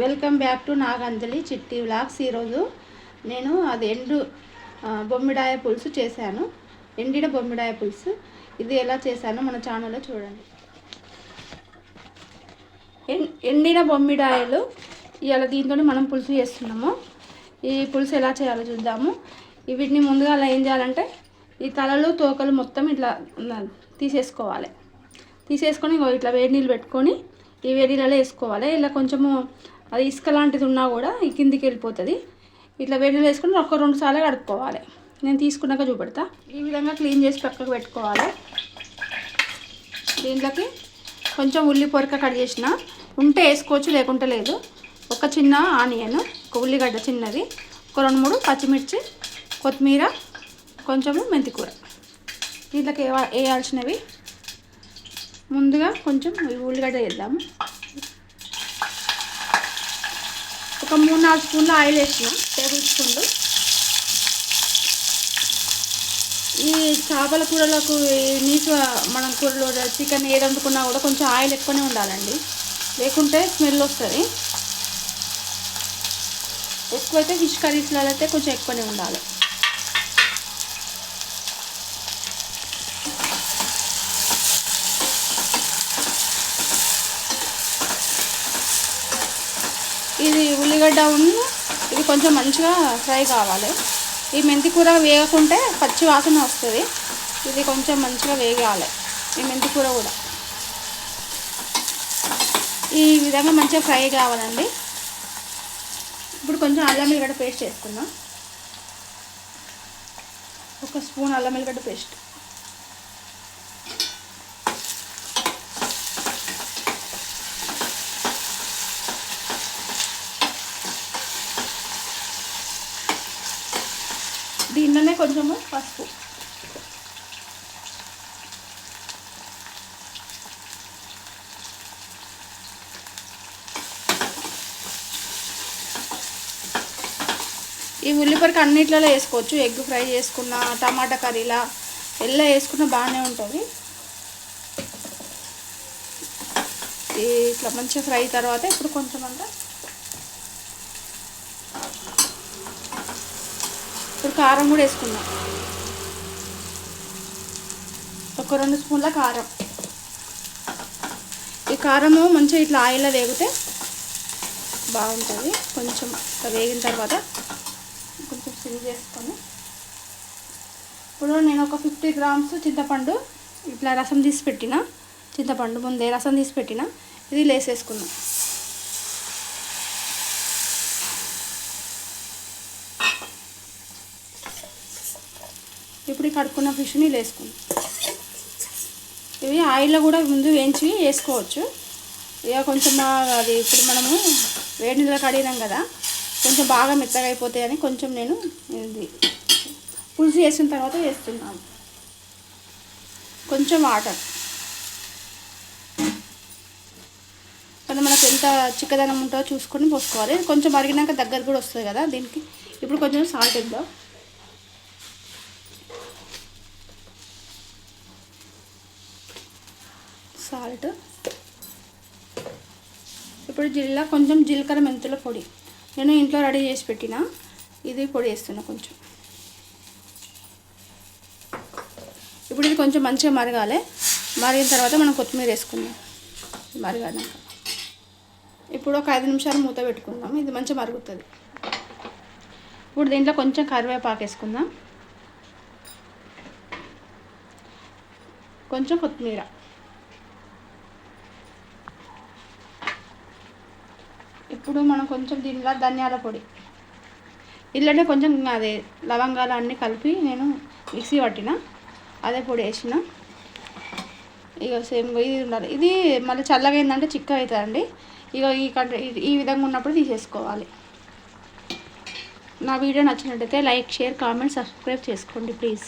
Welcome back to Naganjali చిట్టి vlogs. ఈరోజు నేను అది ఎండు బొమ్మిడాయ పులుసు చేశాను. ఎండిన బొమ్మిడాయ పులుసు. ఇది ఎలా చేశానో మన ఛానల్లో చూడండి. ఎండిన బొమ్మిడాయలు ఇలా దీంతో మనం పులుసు చేస్తున్నాము. ఈ పులుసు ఎలా చేయాలో చూద్దాము. వీటిని ముందుగా అలా ఏం చేయాలంటే ఈ తలలు తోకలు మొత్తం ఇట్లా తీసేసుకోవాలి. తీసేసుకొని ఇగో ఇట్లా వేడి నీళ్ళు పెట్టుకొని ఈ వేడి నీళ్ళలో వేసుకోవాలి. ఇలా కొంచెము అది ఇసుక లాంటిది ఉన్నా కూడా ఈ కిందికి వెళ్ళిపోతుంది. ఇట్లా వేడి నీళ్ళు ఒక రెండు సార్లు కడుక్కోవాలి. నేను తీసుకున్నాక చూపెడతా. ఈ విధంగా క్లీన్ చేసి పక్కకు పెట్టుకోవాలి. దీంట్లోకి కొంచెం ఉల్లి పొరక కట్ చేసిన ఉంటే వేసుకోవచ్చు లేకుంటే లేదు. ఒక చిన్న ఆనియన్ ఒక ఉల్లిగడ్డ చిన్నది ఒక రెండు మూడు పచ్చిమిర్చి కొత్తిమీర కొంచెము మెంతికూర. దీంట్లోకి వేయాల్సినవి. ముందుగా కొంచెం ఉల్లిగడ్డ వేద్దాము. ఒక మూడు నాలుగు స్పూన్లు ఆయిల్ వేసిన టేబుల్ స్పూన్లు. ఈ చేపల కూరలకు నీచు మనం కూరలో చికెన్ ఏది వండుకున్నా కూడా కొంచెం ఆయిల్ ఎక్కువనే ఉండాలండి. లేకుంటే స్మెల్ వస్తుంది. ఎక్కువైతే ఫిష్ కర్రీస్లో అయితే కొంచెం ఎక్కువనే ఉండాలి. ఇది ఉల్లిగడ్డ ఉన్న ఇది కొంచెం మంచిగా ఫ్రై కావాలి. ఈ మెంతి కూర వేయకుంటే పచ్చి వాసన వస్తుంది. ఇది కొంచెం మంచిగా వేగాలి ఈ మెంతి కూర కూడా. ఈ విధంగా మంచిగా ఫ్రై కావాలండి. ఇప్పుడు కొంచెం అల్లం ఎల్లిగడ్డ పేస్ట్ వేసుకుందాం ఒక స్పూన్ అల్లం ఎల్లిగడ్డ పేస్ట్. దీనిలోనే కొంచెము పసుపు. ఈ ఉల్లిపరికి అన్నిట్లలో వేసుకోవచ్చు. ఎగ్ ఫ్రై చేసుకున్న టమాటా కర్రీలా ఎల్ల వేసుకున్న బాగానే ఉంటుంది. ఈ ఇట్లా మంచిగా ఫ్రై తర్వాత ఇప్పుడు కొంచెం అంతా ఇప్పుడు కారం కూడా వేసుకుందాం. ఒక రెండు స్పూన్ల కారం. ఈ కారము మంచిగా ఇట్లా ఆయిల్లో వేగితే బాగుంటుంది. కొంచెం వేగిన తర్వాత కొంచెం సిమ్ చేసుకొని ఇప్పుడు నేను ఒక ఫిఫ్టీ గ్రామ్స్ చింతపండు ఇట్లా రసం తీసి పెట్టిన. చింతపండు ముందే రసం తీసి పెట్టిన. ఇది లేసేసుకున్నాను ఇప్పుడు ఈ కడుక్కున్న ఫిష్ని వేసుకుందాం. ఇవి ఆయిల్లో కూడా ముందు వేయించి వేసుకోవచ్చు. ఇక కొంచెం అది ఇప్పుడు మనము వేడి నీళ్ళు కడిగినాం కదా కొంచెం బాగా మెత్తగా అయిపోతాయని కొంచెం నేను ఇది పులుసు వేసిన తర్వాత వేస్తున్నాను. కొంచెం వాటర్. కానీ మనకు ఎంత చిక్కదనం ఉంటుందో చూసుకొని పోసుకోవాలి. కొంచెం మరిగినాక దగ్గర కూడా వస్తుంది కదా దీనికి. ఇప్పుడు కొంచెం సాల్ట్ ఇద్దాం సాల్ట్. ఇప్పుడు జిల్లా కొంచెం జీలకర్ర మెంతుల పొడి. నేను ఇంట్లో రెడీ చేసి పెట్టిన. ఇది పొడి వేస్తున్నా కొంచెం. ఇప్పుడు ఇది కొంచెం మంచిగా మరగాలి. మరిగిన తర్వాత మనం కొత్తిమీర వేసుకుందాం. మరగాక. ఇప్పుడు ఒక ఐదు నిమిషాలు మూత పెట్టుకుందాం. ఇది మంచిగా మరుగుతుంది. ఇప్పుడు దీంట్లో కొంచెం కరివేపాకు వేసుకుందాం. కొంచెం కొత్తిమీర. ఇప్పుడు మనం కొంచెం దీనిలో ధనియాల పొడి. ఇళ్ళనే కొంచెం అదే లవంగాలు అన్నీ కలిపి నేను మిక్సీ పట్టిన అదే పొడి వేసిన. ఇక సేమ్ ఇది ఉండాలి. ఇది మళ్ళీ చల్లగా ఏంటంటే చిక్క అవుతుందండి. ఇక ఈ కంట ఈ విధంగా ఉన్నప్పుడు తీసేసుకోవాలి. నా వీడియో నచ్చినట్టయితే లైక్ షేర్ కామెంట్ సబ్స్క్రైబ్ చేసుకోండి ప్లీజ్.